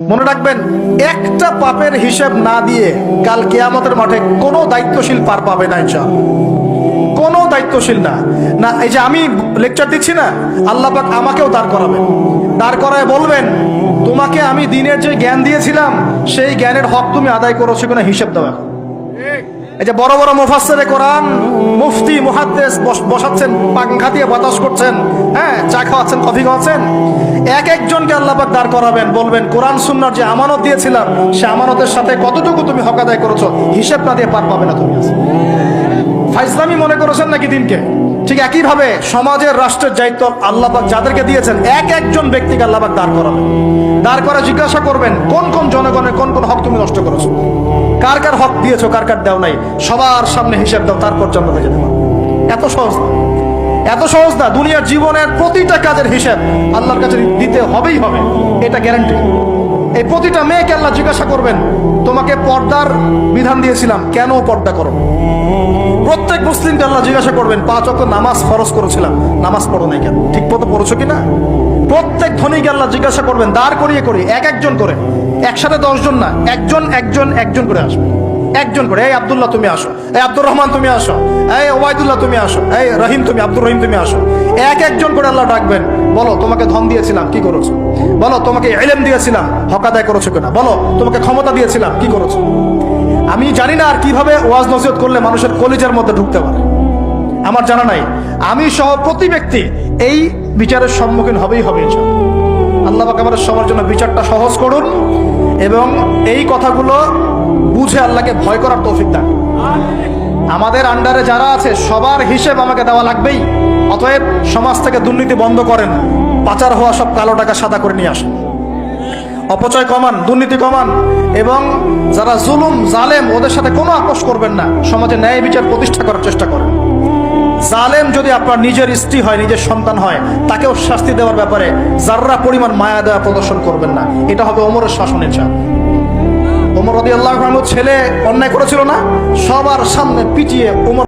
মনে রাখবেন, একটা পাপের হিসেব না দিয়ে কাল কেয়ামতের মাঠে কোনো দায়িত্বশীল পার পাবে না ইনশাআল্লাহ। কোনো দায়িত্বশীল না। না, এই যে আমি লেকচার দিচ্ছি না, আল্লাহ পাক আমাকেও দাঁড় করাবেন। দাঁড় করায় বলবেন, তোমাকে আমি দিনের যে জ্ঞান দিয়েছিলাম, সেই জ্ঞানের হক তুমি আদায় করেছ কিনা হিসেব দাও এখন। এই যে বড় বড় মুফাসসিরে কোরআন, মুফতি বস- বসাচ্ছেন পাংখা দিয়ে বাতাস করছেন হ্যাঁ চা খাওয়াচ্ছেন, কফি খাওয়াচ্ছেন। এক একজনকে আল্লাপাক দাঁড় করাবেন, বলবেন, কোরআন, সুন্নার যে আমানত দিয়েছিলাম, সে আমানতের সাথে কতটুকু তুমি হক আদায় করেছ? হিসেব না দিয়ে পার পাবে না তুমি। ফাইজলামি মনে করেছেন নাকি দিনকে? ঠিক একইভাবে সমাজের, রাষ্ট্রের দায়িত্ব আল্লাপাক যাদেরকে দিয়েছেন, এক একজন ব্যক্তিকে আল্লাপাক দাঁড় করাবেন। দাঁড় করা জিজ্ঞাসা করবেন, কোন কোন জনগণের, কোন কোন হক তুমি নষ্ট করেছ? কার কার হক দিয়েছ, কার কার দেও নাই? সবার সামনে হিসাব দাও, তারপর জান্নাতে যেতে পারো। এত সহজ না। এত সহজ না, দুনিয়ার জীবনের প্রতিটা কাজের হিসাব আল্লাহর কাছে দিতে হবেই হবে, এটা গ্যারান্টি এই প্রতিটা মেয়েকে আল্লাহ জিজ্ঞাসা করবেন, তোমাকে পর্দার বিধান দিয়েছিলাম, কেন পর্দা করো? প্রত্যেক মুসলিমকে আল্লাহ জিজ্ঞাসা করবেন, পাঁচ অক্ট নামাজ ফরজ করেছিলাম, নামাজ পড়ো নাই কেন? ঠিক মতো পড়েছো কিনা? প্রত্যেক ধনীকে আল্লাহ জিজ্ঞাসা করবেন, দাঁড় করিয়ে করি, এক একজন করে, একসাথে দশজন না, একজন একজন একজন করে আসবে। একজন করে, এই আবদুল্লাহ, তুমি আসো। এই আব্দুর রহমান, তুমি আসো। এই ওবায়দুল্লাহ, তুমি আসো। এই রহিম, তুমি, আব্দুর রহিম, তুমি আসো। এক একজন করে আল্লাহ ডাকবেন, বলো, তোমাকে ধন দিয়েছিলাম, কি করেছ? বলো, তোমাকে এলেম দিয়েছিলাম, হক আদায় করেছ কিনা? বলো, তোমাকে ক্ষমতা দিয়েছিলাম, কি করেছ? আমি জানি না আর কীভাবে ওয়াজ নসিহত করলে মানুষের কলিজার মধ্যে ঢুকতে পারে। আমার জানা নাই। আমি সহ প্রতি ব্যক্তি এই বিচারের সম্মুখীন হবেই হবে। আল্লাহ পাক আমাদের সবার জন্য বিচারটা সহজ করুন এবং এই কথাগুলো বুঝে আল্লাহকে ভয় করার তৌফিক দান। আমাদের আন্ডারে যারা আছে, সবার হিসেব আমাকে দেওয়া লাগবেই। অতএব সমাজ থেকে দুর্নীতি বন্ধ করেন, পাচার হওয়া সব কালো টাকা সাদা করে নিয়ে আসেন। অপচয় কমান, দুর্নীতি কমান এবং যারা জুলুম, জালেম, ওদের সাথে কোনো আপোষ করবেন না। সমাজে ন্যায় বিচার প্রতিষ্ঠা করার চেষ্টা করেন। জালেম যদি আপনার নিজের স্ত্রী হয়, নিজের সন্তান হয়, তাকেও শাস্তি দেওয়ার ব্যাপারে যাররা পরিমাণ মায়া দেওয়া প্রদর্শন করবেন না। এটা হবে অমরের শাসনের চাপ। রদি আল্লাহ ছেলে অন্যায় করেছিল না? সবার সামনে পিটিয়ে